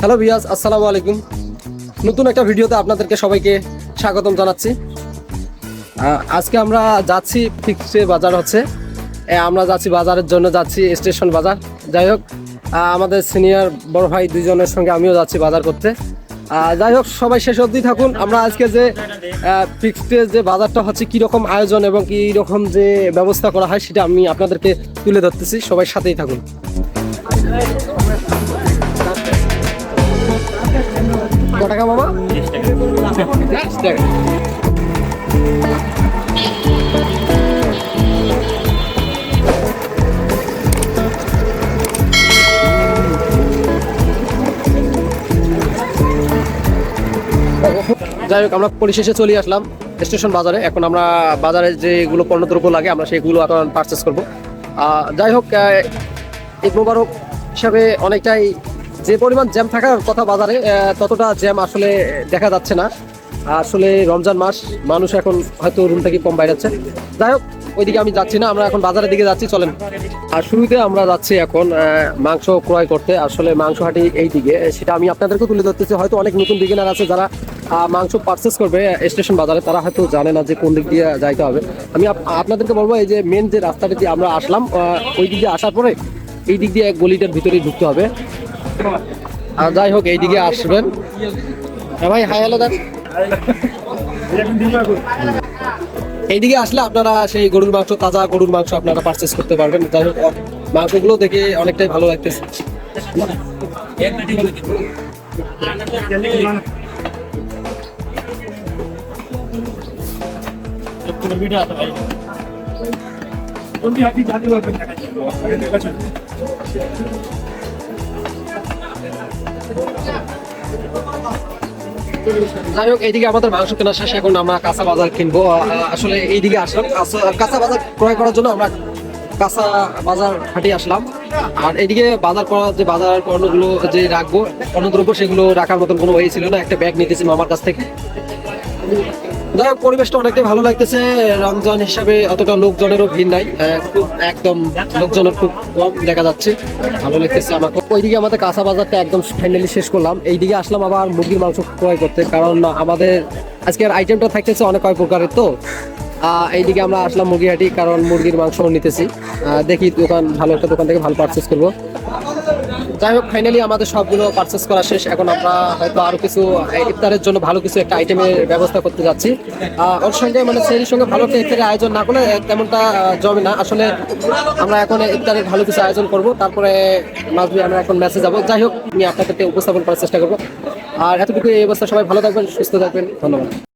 Hello বিয়াজ আসসালামু আলাইকুম। নতুন একটা ভিডিওতে আপনাদেরকে সবাইকে স্বাগতম জানাচ্ছি। আজকে আমরা যাচ্ছি ফিক্সে বাজার হচ্ছে। আমরা যাচ্ছি বাজারের জন্য যাচ্ছি স্টেশন বাজার। যাই হোক আমাদের সিনিয়র বড় ভাই দুজনের সঙ্গে আমিও যাচ্ছি বাজার করতে। যাই হোক সবাই শেষ অবধি থাকুন। আমরা আজকে যে ফিক্সডে যে বাজারটা হচ্ছে কীরকম আয়োজন এবং কী রকম যে ব্যবস্থা করা হয় সেটা আমি আপনাদেরকে তুলে ধরতেছি। সবাই সাথেই থাকুন। কটাকা টাকা বাবা টাকা। যাই হোক, আমরা পরিশেষে চলে আসলাম স্টেশন বাজারে। এখন আমরা বাজারে যেগুলো পণ্য দ্রব্য লাগে, আমরা সেগুলো এখন পারচেস করব। যাই হোক ঈদ মোবারক হিসাবে অনেকটাই যে পরিমাণ জ্যাম থাকার কথা বাজারে ততটা জ্যাম আসলে দেখা যাচ্ছে না। আসলে রমজান মাস, মানুষ এখন হয়তো রুম থেকে কম বাইরেছে। যাই হোক, ওইদিকে আমি যাচ্ছি না, আমরা এখন বাজারের দিকে যাচ্ছি, চলেন। আর শুরুতে আমরা যাচ্ছি এখন মাংস ক্রয় করতে। আসলে মাংস হাটি এই দিকে সেটা আমি আপনাদেরকে তুলে ধরতেছি। হয়তো অনেক নতুন বিগিনার আছে যারা মাংস পারচেস করবে স্টেশন বাজারে, তারা হয়তো জানে না যে কোন দিক দিয়ে যাইতে হবে। আমি আপনাদেরকে বলব, এই যে মেন যে রাস্তাটা দিয়ে আমরা আসলাম ওই দিক দিয়ে আসার পরে, এই দিক দিয়ে এক গলিটার ভিতরে ঢুকতে হবে। আর যাই হোক, এই দিকে আসবেন। হ্যাঁ ভাই হাই হ্যালো দেন এইদিকে আসলে আপনারা সেই গরুর মাংস, তাজা গরুর মাংস আপনারা পারচেস করতে পারবেন। যাই হোক, মাংসগুলো দেখে অনেকটাই ভালো লাগতেছে। যাই হোক, এইদিকে আমাদের মাংস কেনা শেষ। এখন আমরা কাঁচা বাজার কিনবো। আসলে এইদিকে আসলাম। কাঁচা- বাজার ক্রয় করার জন্য আমরা কাঁচা বাজার হাটে আসলাম। আর এইদিকে বাজার করা, যে বাজার পণ্যগুলো যে রাখব, পণ্যদ্রব্য, সেগুলো রাখার মতন কোনো ওয়ে ছিল না। একটা ব্যাগ নিতেছি মামার কাছ থেকে। যাই হোক, পরিবেশটা অনেকটাই ভালো লাগতেছে। রমজান হিসাবে অতটা লোকজনেরও ভিড় নাই। একদম লোকজনের খুব কম দেখা যাচ্ছে। ভালো লাগতেছে আমাকে। ওইদিকে আমাদের কাঁচা বাজারটা একদম ফাইনালি শেষ করলাম। এইদিকে আসলাম আবার মুরগির মাংস ক্রয় করতে। কারণ আমাদের আজকের আইটেমটা থাকতেছে অনেক কয় প্রকারের তো। এইদিকে আমরা আসলাম মুরগি হাটি কারণ মুরগির মাংস নিতেছি। দেখি দোকান, ভালো একটা দোকান থেকে ভালো পারচেস করব। যাই হোক ফাইনালি আমাদের সবগুলো পারচেস করা শেষ। এখন আমরা হয়তো আরও কিছু ইফতারের জন্য ভালো কিছু একটা আইটেমের ব্যবস্থা করতে যাচ্ছি। ওর সঙ্গে মানে সেই সঙ্গে ভালো একটা ইফতারের আয়োজন না করলে তেমনটা জমে না। আসলে আমরা এখন ইফতারের ভালো কিছু আয়োজন করব। তারপরে মাঝবি আমরা এখন মেসেজ যাব। যাই হোক, আমি আপনাদেরকে উপস্থাপন করার চেষ্টা করব। আর এতটুকু এই অবস্থা। সবাই ভালো থাকবেন, সুস্থ থাকবেন। ধন্যবাদ।